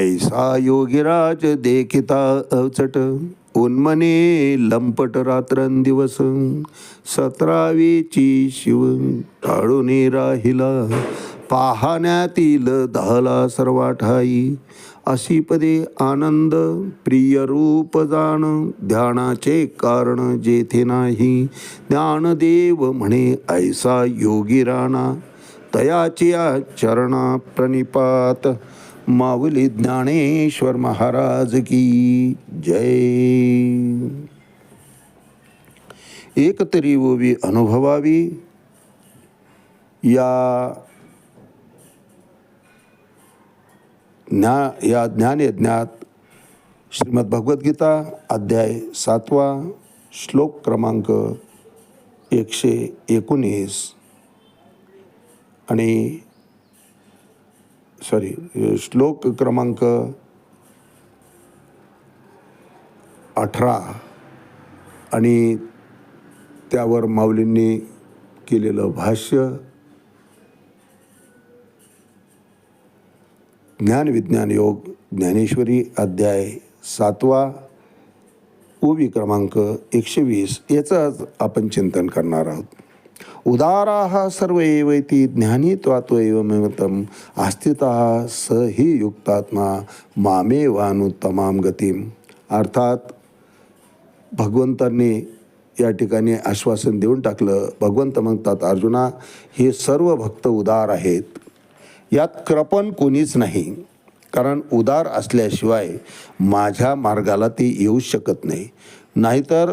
ऐसा योगीराज देखिता अवचट। उन्मने लंपट रात्रंदिवस सतरावीची शिव टाळून राहिला। पाहण्यातील दहला सर्वा ठाई अशी पदे आनंद प्रिय रूप जाण। ध्यानाचे कारण जेथे नाही। ज्ञानदेव म्हणे ऐसा योगी राणा तयाची चरणा प्रणिपात माऊली ज्ञानेश्वर महाराज की जय। एकतरी ओवी अनुभवावी। या ज्ञा या ज्ञानयज्ञात श्रीमद भगवद्गीता अध्याय सातवा श्लोक क्रमांक एकशे एकोणीस. आणि सॉरी श्लोक क्रमांक अठरा आणि त्यावर माऊलींनी केलेलं भाष्य ज्ञान विज्ञान योग ज्ञानेश्वरी अध्याय सातवा ओवी क्रमांक एकशे वीस याचं आपण चिंतन करणार आहोत. उदारा सर्व एवैती ज्ञानी त्वात्वैवमतम आस्थित स ही युक्तात्मा मामे वानुत्तमाम गतीम। अर्थात भगवंतांनी या ठिकाणी आश्वासन देऊन टाकलं भगवंत म्हणतात अर्जुना हे सर्व भक्त उदार आहेत. यात कृपण कोणीच नाही. कारण उदार असल्याशिवाय माझ्या मार्गाला ते येऊ शकत नाही. नाहीतर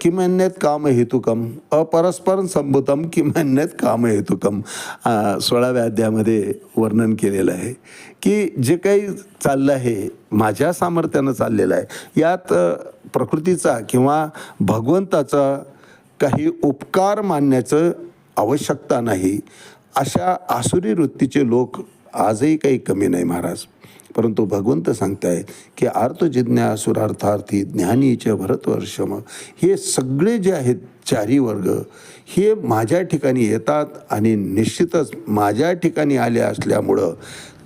किमान्यत काम हेतुकम अपरस्पर संभूतम किमान्यत काम हेतुकम सोळाव्या अध्यायामध्ये वर्णन केलेलं आहे. की जे काही चाललं आहे माझ्या सामर्थ्यानं चाललेलं आहे यात प्रकृतीचा किंवा भगवंताचा काही उपकार मानण्याचं आवश्यकता नाही अशा आसुरी वृत्तीचे लोक आजही काही कमी नाही महाराज. परंतु भगवंत सांगतायत की अर्थजिज्ञासुरार्थार्थी ज्ञानीचे भरतवर्षम हे सगळे जे आहेत चारी वर्ग हे माझ्या ठिकाणी येतात आणि निश्चितच माझ्या ठिकाणी आले असल्यामुळं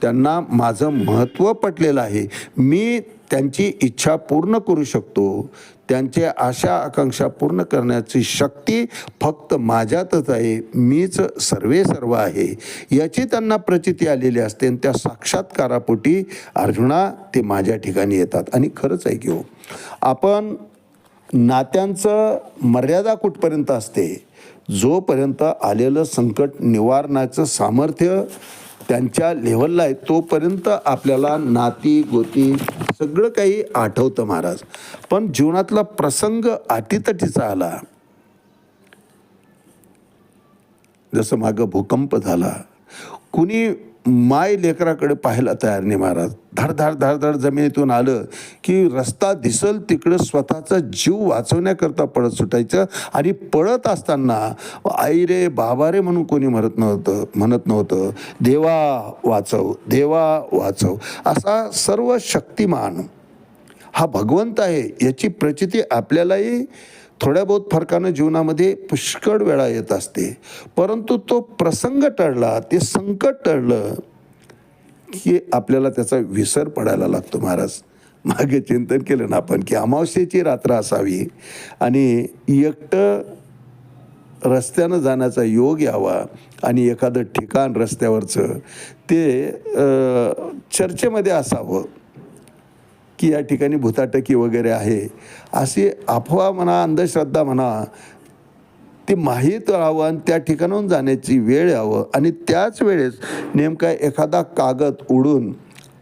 त्यांना माझं महत्त्व पटलेलं आहे. मी त्यांची इच्छा पूर्ण करू शकतो. त्यांचे आशा आकांक्षा पूर्ण करण्याची शक्ती फक्त माझ्यातच आहे. मीच सर्वे सर्व आहे. याची त्यांना प्रचिती आलेली असते आणि त्या साक्षात्कारापोटी अर्जुना ते माझ्या ठिकाणी येतात. आणि खरंच आहे की हो. आपण नात्यांचं मर्यादा कुठपर्यंत असते? जोपर्यंत आलेलं संकट निवारणाचं सामर्थ्य त्यांच्या लेवलला आहे तोपर्यंत आपल्याला नाती गोती सगळं काही आठवतं महाराज. पण जीवनातला प्रसंग अटीतटीचा आला. जसं मागं भूकंप झाला. कुणी माय लेकराकडे पाहायला तयार नाही महाराज. धड धड धड धड जमिनीतून आलं की रस्ता दिसल तिकडं स्वतःचा जीव वाचवण्याकरता पळत सुटायचं आणि पळत असताना आई रे बाबा रे म्हणून कोणी म्हणत नव्हतं म्हणत नव्हतं देवा वाचव देवा वाचव. असा सर्व शक्तिमान हा भगवंत आहे याची प्रचिती आपल्यालाही थोड्या बहुत फरकानं जीवनामध्ये पुष्कळ वेळा येत असते. परंतु तो प्रसंग टळला ते संकट टळलं की आपल्याला त्याचा विसर पडायला लागतो महाराज. मागे चिंतन केलं ना आपण की अमावस्येची रात्र असावी आणि एकटं रस्त्यानं जाण्याचा योग यावा आणि एखादं ठिकाण रस्त्यावरचं ते चर्चेमध्ये असावं. की या ठिकाणी भूताटकी वगैरे आहे. अशी अफवा म्हणा अंधश्रद्धा म्हणा ते माहीत राहावं आणि त्या ठिकाणाहून जाण्याची वेळ यावं. आणि त्याच वेळेस नेमका एखादा कागद उडून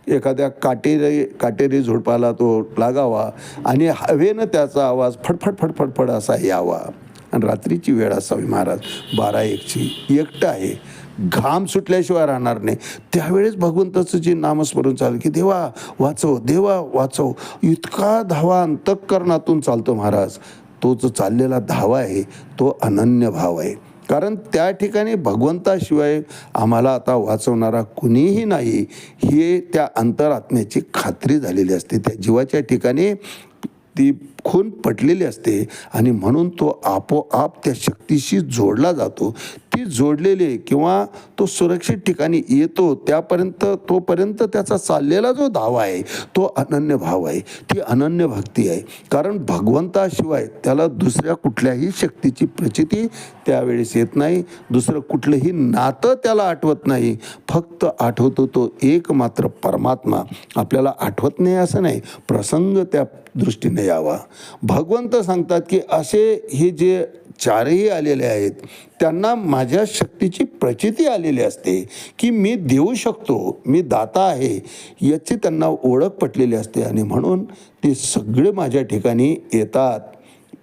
एखाद्या काटेरी काटेरी झुडपाला तो लागावा आणि हवेनं त्याचा आवाज फडफड फडफडफड असा यावा. आणि रात्रीची वेळ असावी महाराज. बारा एकची एकटं आहे. घाम सुटल्याशिवाय राहणार नाही. त्यावेळेस भगवंताचं जे नामस्मरण चालू की देवा वाचव देवा वाचव. इतका धावा अंतःकरणातून चालतो महाराज. तो जो चाललेला धावा आहे तो अनन्य भाव आहे. कारण त्या ठिकाणी भगवंताशिवाय आम्हाला आता वाचवणारा कुणीही नाही हे त्या अंतरात्म्याची खात्री झालेली असते. त्या जीवाच्या ठिकाणी ती खून पटलेली असते आणि म्हणून तो आपोआप त्या शक्तीशी जोडला जातो. ती जोडलेली किंवा तो सुरक्षित ठिकाणी येतो त्यापर्यंत तोपर्यंत त्याचा चाललेला जो धावा आहे तो अनन्य भाव आहे. ती अनन्य भक्ती आहे. कारण भगवंताशिवाय त्याला दुसऱ्या कुठल्याही शक्तीची प्रचिती त्यावेळेस येत नाही. दुसरं कुठलंही नातं त्याला आठवत नाही. फक्त आठवतो तो एक मात्र परमात्मा. आपल्याला आठवत नाही असं नाही. प्रसंग त्या दृष्टीने यावा. भगवंत सांगतात की असे हे जे चारही आलेले आहेत त्यांना माझ्या शक्तीची प्रचिती आलेली असते की मी देऊ शकतो मी दाता आहे याची त्यांना ओळख पटलेली असते. आणि म्हणून ते सगळे माझ्या ठिकाणी येतात.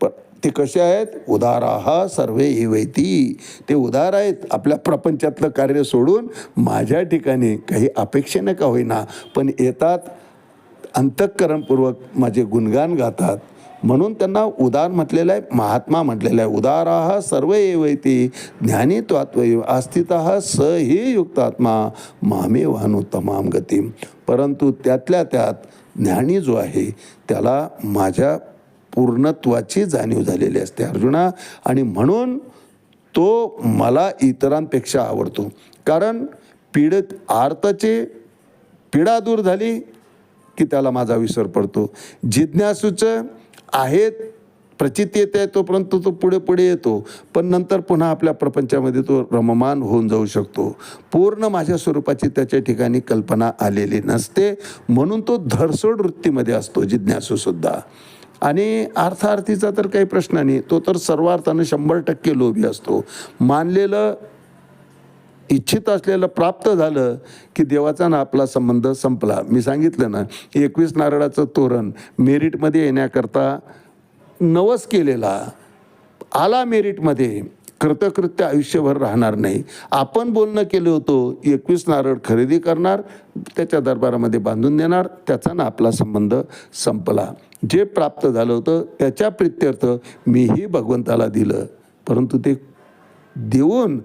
पण ते कसे आहेत? उदाराहा सर्वे इवैती ते उदार आहेत. आपल्या प्रपंचातलं कार्य सोडून माझ्या ठिकाणी काही अपेक्षेनं का होईना. पण येतात अंतःकरणपूर्वक माझे गुणगान गातात. म्हणून त्यांना उदार म्हटलेलं आहे महात्मा म्हटलेलं आहे उदाराह सर्व एवैती ज्ञानी त्वात्वय अस्थित स ही युक्तात्मा मामे वाहनु तमाम गती. परंतु त्यातल्या त्यात ज्ञानी जो आहे त्याला माझ्या पूर्णत्वाची जाणीव झालेली असते अर्जुना. आणि म्हणून तो मला इतरांपेक्षा आवडतो. कारण पीडित आर्ताची पीडा दूर झाली की त्याला माझा विसर पडतो. जिज्ञासूचं आहेत प्रचिती येते तोपर्यंत तो पुढे पुढे येतो. पण नंतर पुन्हा आपल्या प्रपंचामध्ये तो रममान होऊन जाऊ शकतो. पूर्ण माझ्या स्वरूपाची त्याच्या ठिकाणी कल्पना आलेली नसते. म्हणून तो धरसोड वृत्तीमध्ये असतो जिज्ञासूसुद्धा आणि अर्थार्थीचा तर काही प्रश्न नाही. तो तर सर्वार्थानं शंभर टक्के लोभी असतो. मानलेलं इच्छित असलेलं प्राप्त झालं की देवाचा ना आपला संबंध संपला. मी सांगितलं ना एकवीस नारळाचं तोरण मेरिटमध्ये येण्याकरता नवस केलेला आला मेरिटमध्ये कृतकृत्य आयुष्यभर राहणार नाही. आपण बोलणं केलं होतो एकवीस नारळ खरेदी करणार त्याच्या दरबारामध्ये बांधून देणार त्याचा ना आपला संबंध संपला. जे प्राप्त झालं होतं त्याच्या प्रित्यर्थ मीही भगवंताला दिलं. परंतु ते देऊन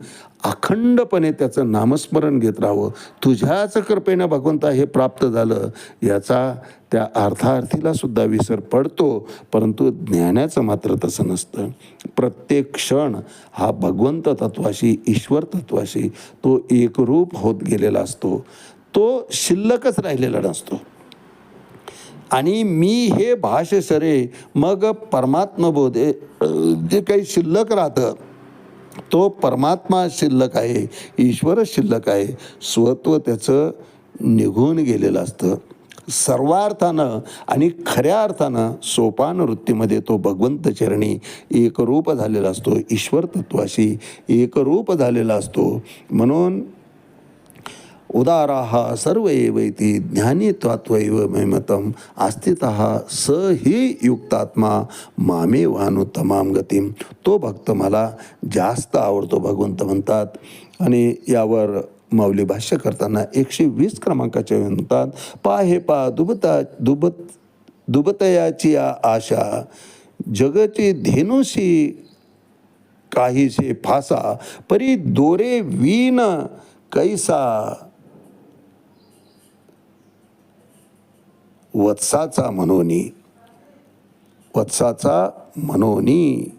अखंडपणे त्याचं नामस्मरण घेत राहावं. तुझ्याच कृपेनं भगवंता हे प्राप्त झालं याचा त्या अर्थार्थीला सुद्धा विसर पडतो परंतु ज्ञानाचं मात्र तसं नसतं. प्रत्येक क्षण हा भगवंत तत्वाशी ईश्वर तत्वाशी तो एकरूप होत गेलेला असतो. तो शिल्लकच राहिलेला नसतो. आणि मी हे भाष्य सरे मग परमात्मबोधे जे काही शिल्लक राहतं तो परमात्मा शिल्लक आहे ईश्वरच शिल्लक आहे स्वत्व त्याचं निघून गेलेलं असतं. सर्वार्थानं आणि खऱ्या अर्थानं सोपान वृत्तीमध्ये तो भगवंत चरणी एकरूप झालेला असतो ईश्वर तत्वाशी एकरूप झालेला असतो. म्हणून उदाराः सर्व वैती ज्ञानी त्वात्वैव मैमतम। आस्थित स ही युक्तात्मा मामे वाहनु तमाम गतीम। तो भक्त मला जास्त आवडतो भगवंत म्हणतात आणि यावर माऊली भाष्य करताना एकशे वीस क्रमांकाच्या म्हणतात पा हे पा दुबता दुबत दुबतयाची आशा। जगची धेनुशी काहीसे फासा परी दोरे वीन कैसा। वत्साचा मनोनी वत्साचा मनोनी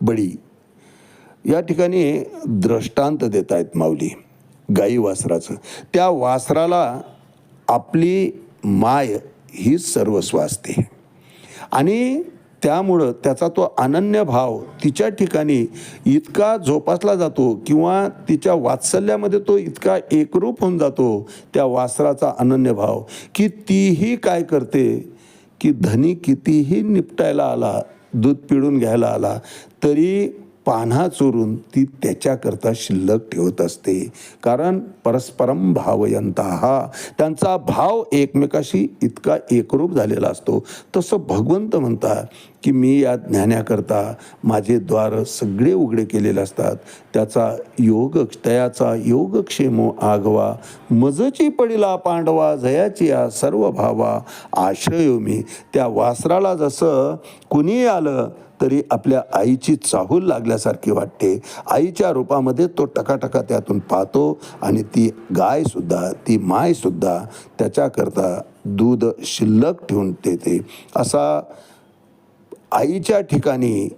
बळी. या ठिकाणी दृष्टांत देत आहेत माऊली गाई वासराचं. त्या वासराला आपली माय ही सर्वस्व असते. आणि त्यामुळं त्याचा तो अनन्य भाव तिच्या ठिकाणी इतका जोपासला जातो किंवा तिच्या वात्सल्यामध्ये तो इतका एकरूप होऊन जातो त्या वासराचा अनन्य भाव. की तीही काय करते? की धनी कितीही निपटायला आला दूध पिळून घ्यायला आला तरी पान्हा चोरून ती त्याच्याकरता शिल्लक ठेवत असते. कारण परस्परम भावयंता. हा त्यांचा भाव एकमेकाशी इतका एकरूप झालेला असतो. तसं भगवंत म्हणतात की मी या ज्ञानाकरता माझे द्वार सगळे उघडे केलेले असतात. त्याचा योग तयाचा योगक्षेमो आगवा. मजची पडिला पांडवा जयाची या सर्व भावा. आश्रयो मी. त्या वासराला जसं कुणी आलं तरी आपल्या आईची चाहूल लागल्यासारखी वाटते. आईच्या रूपामध्ये तो टकाटका त्यातून पाहतो आणि ती गायसुद्धा ती मायसुद्धा त्याच्याकरता दूध शिल्लक ठेवून देते. असा आईच्या ठिकाणी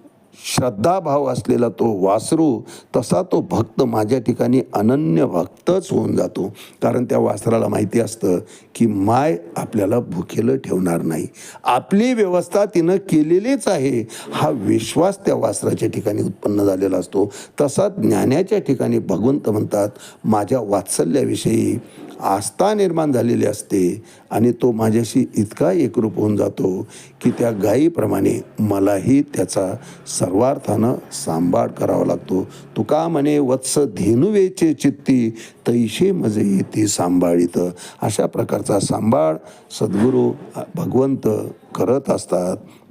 श्रद्धाभाव असलेला तो वासरू तसा तो भक्त माझ्या ठिकाणी अनन्य भक्तच होऊन जातो. कारण त्या वासराला माहिती असतं की माय आपल्याला भुकेलं ठेवणार नाही. आपली व्यवस्था तिनं केलेलीच आहे. हा विश्वास त्या वासराच्या ठिकाणी उत्पन्न झालेला असतो. तसा ज्ञानाच्या ठिकाणी भगवंत म्हणतात माझ्या वात्सल्याविषयी आस्था निर्माण झालेली असते आणि तो माझ्याशी इतका एकरूप होऊन जातो की त्या गायीप्रमाणे मलाही त्याचा सर्वार्थानं सांभाळ करावा लागतो. तुका म्हणे वत्स धेनुवेचे चित्ती तैशे मजे ती सांभाळीत. अशा प्रकारचा सांभाळ सद्गुरू भगवंत करत असतात.